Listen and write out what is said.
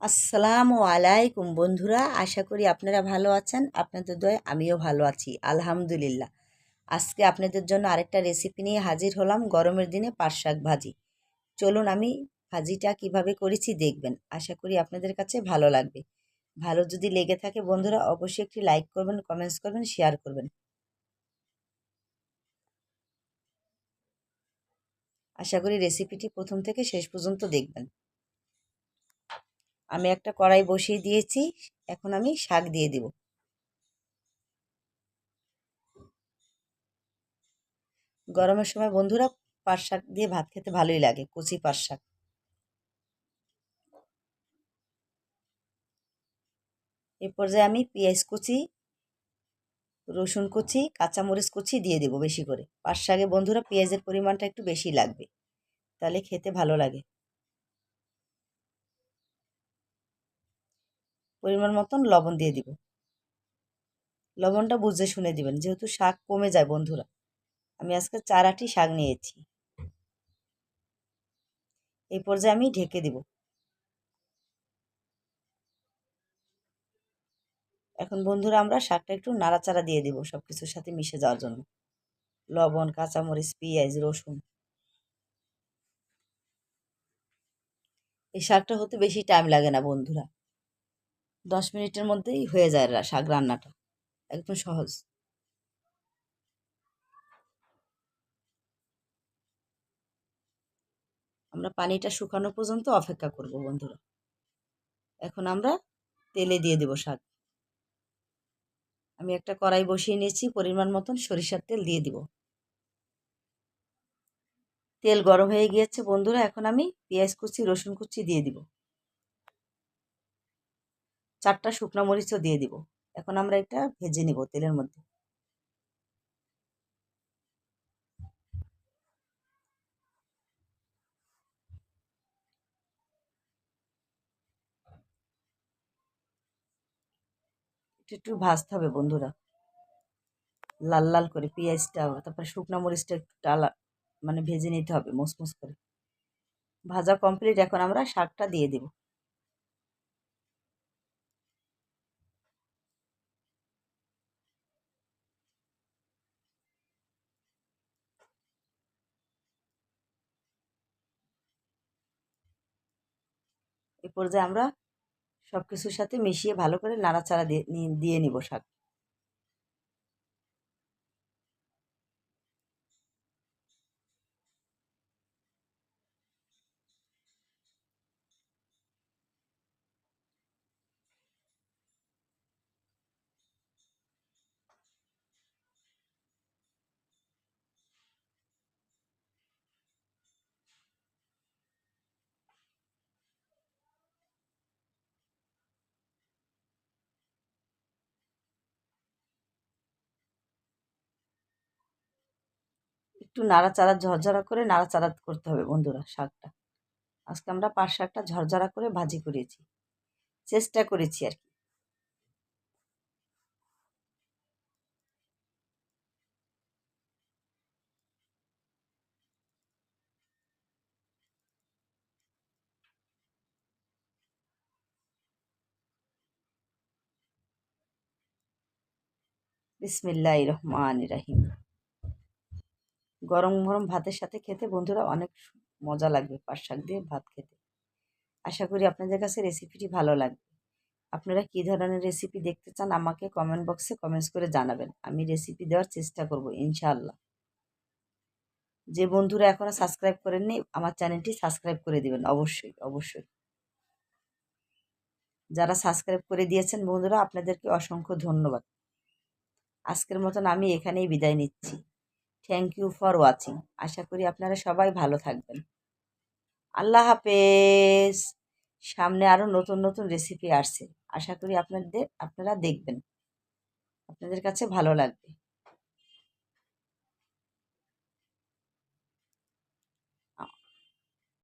আসসালামু আলাইকুম বন্ধুরা, আশা করি আপনারা ভালো আছেন, আপনাদের দয়ে আমিও ভালো আছি, আলহামদুলিল্লাহ। আজকে আপনাদের জন্য আরেকটা রেসিপি নিয়ে হাজির হলাম, গরমের দিনে পাট শাক ভাজি। চলুন আমি ভাজিটা কীভাবে করেছি দেখবেন, আশা করি আপনাদের কাছে ভালো লাগবে। ভালো যদি লেগে থাকে বন্ধুরা, অবশ্যই একটি লাইক করবেন কমেন্টস করবেন শেয়ার করবেন। আশা করি রেসিপিটি প্রথম থেকে শেষ পর্যন্ত দেখবেন। আমি একটা কড়াই বসিয়ে দিয়েছি, এখন আমি শাক দিয়ে দিব। গরমের সময় বন্ধুরা পাট শাক দিয়ে ভাত খেতে ভালোই লাগে, কচি পাট শাক। এ পর্যায়ে আমি পেঁয়াজ কুচি, রসুন কুচি, কাঁচামরিচ কুচি দিয়ে দেবো বেশি করে। পাট শাকে বন্ধুরা পেঁয়াজের পরিমাণটা একটু বেশি লাগবে, তাহলে খেতে ভালো লাগে। পরিমাণ মতন লবণ দিয়ে দিব লবণটা বুঝে শুনে দিবেন, যেহেতু শাক কমে যায় বন্ধুরা। আমি আজকে চার আটি শাক নিয়েছি। এই পর্যায়ে আমি ঢেকে দিব। এখন বন্ধুরা আমরা শাকটা একটু নাড়াচাড়া দিয়ে দিব সব কিছুর সাথে মিশে যাওয়ার জন্য। লবণ, কাঁচামরিচ, পেঁয়াজ, রসুন। এই শাকটা হতে বেশি টাইম লাগে না বন্ধুরা। দশ মিনিটের মধ্যেই হয়ে যায় শাক রান্নাটা। একদম সহজ। আমরা পানিটা শুকানো পর্যন্ত অপেক্ষা করব বন্ধুরা। এখন আমরা তেলে দিয়ে দেব শাক। আমি একটা কড়াই বসিয়ে নিয়েছি, পরিমাণ মতন সরিষার তেল দিয়ে দিব। তেল গরম হয়ে গিয়েছে বন্ধুরা, এখন আমি পেঁয়াজ কুচি, রসুন কুচি দিয়ে দিব। চারটা শুকনো মরিচও দিয়ে দিব। এখন আমরা এটা ভেজে নিব তেলের মধ্যে। একটু ভাজতে হবে বন্ধুরা। লাল লাল করে পেঁয়াজটা, তারপরে শুকনো মরিচটা একটু টালা মানে ভেজে নিতে হবে মুসমুস করে। ভাজা কমপ্লিট এখন আমরা শাকটা দিয়ে দেবো। এ পর্যায়ে আমরা সব কিছুর সাথে মিশিয়ে ভালো করে নাড়াচাড়া দিয়ে দিয়ে নিব শাক। একটু নাড়াচাড়া, ঝরঝরা করে নাড়াচাড়া করতে হবে বন্ধুরা শাকটা। আজকে আমরা পাট শাকটা ঝরঝরা করে ভাজি করেছি। চেষ্টা করেছি আর কি। বিসমিল্লাহ রহমান রাহিম। গরম গরম ভাতের সাথে খেতে বন্ধুরা অনেক মজা লাগবে পাট শাক দিয়ে ভাত খেতে। আশা করি আপনাদের কাছে রেসিপিটি ভালো লাগবে। আপনারা কী ধরনের রেসিপি দেখতে চান আমাকে কমেন্ট বক্সে কমেন্টস করে জানাবেন। আমি রেসিপি দেওয়ার চেষ্টা করব, ইনশাআল্লাহ। যে বন্ধুরা এখনও সাবস্ক্রাইব করেননি, আমার চ্যানেলটি সাবস্ক্রাইব করে দিবেন, অবশ্যই অবশ্যই। যারা সাবস্ক্রাইব করে দিয়েছেন বন্ধুরা, আপনাদেরকে অসংখ্য ধন্যবাদ। আজকের মতন আমি এখানেই বিদায় নিচ্ছি। থ্যাংক ইউ ফর ওয়াচিং আশা করি আপনারা সবাই ভালো থাকবেন। আল্লাহ হাফেজ। সামনে আরও নতুন নতুন রেসিপি আসছে। আশা করি আপনাদের, আপনারা দেখবেন। আপনাদের কাছে ভালো লাগবে।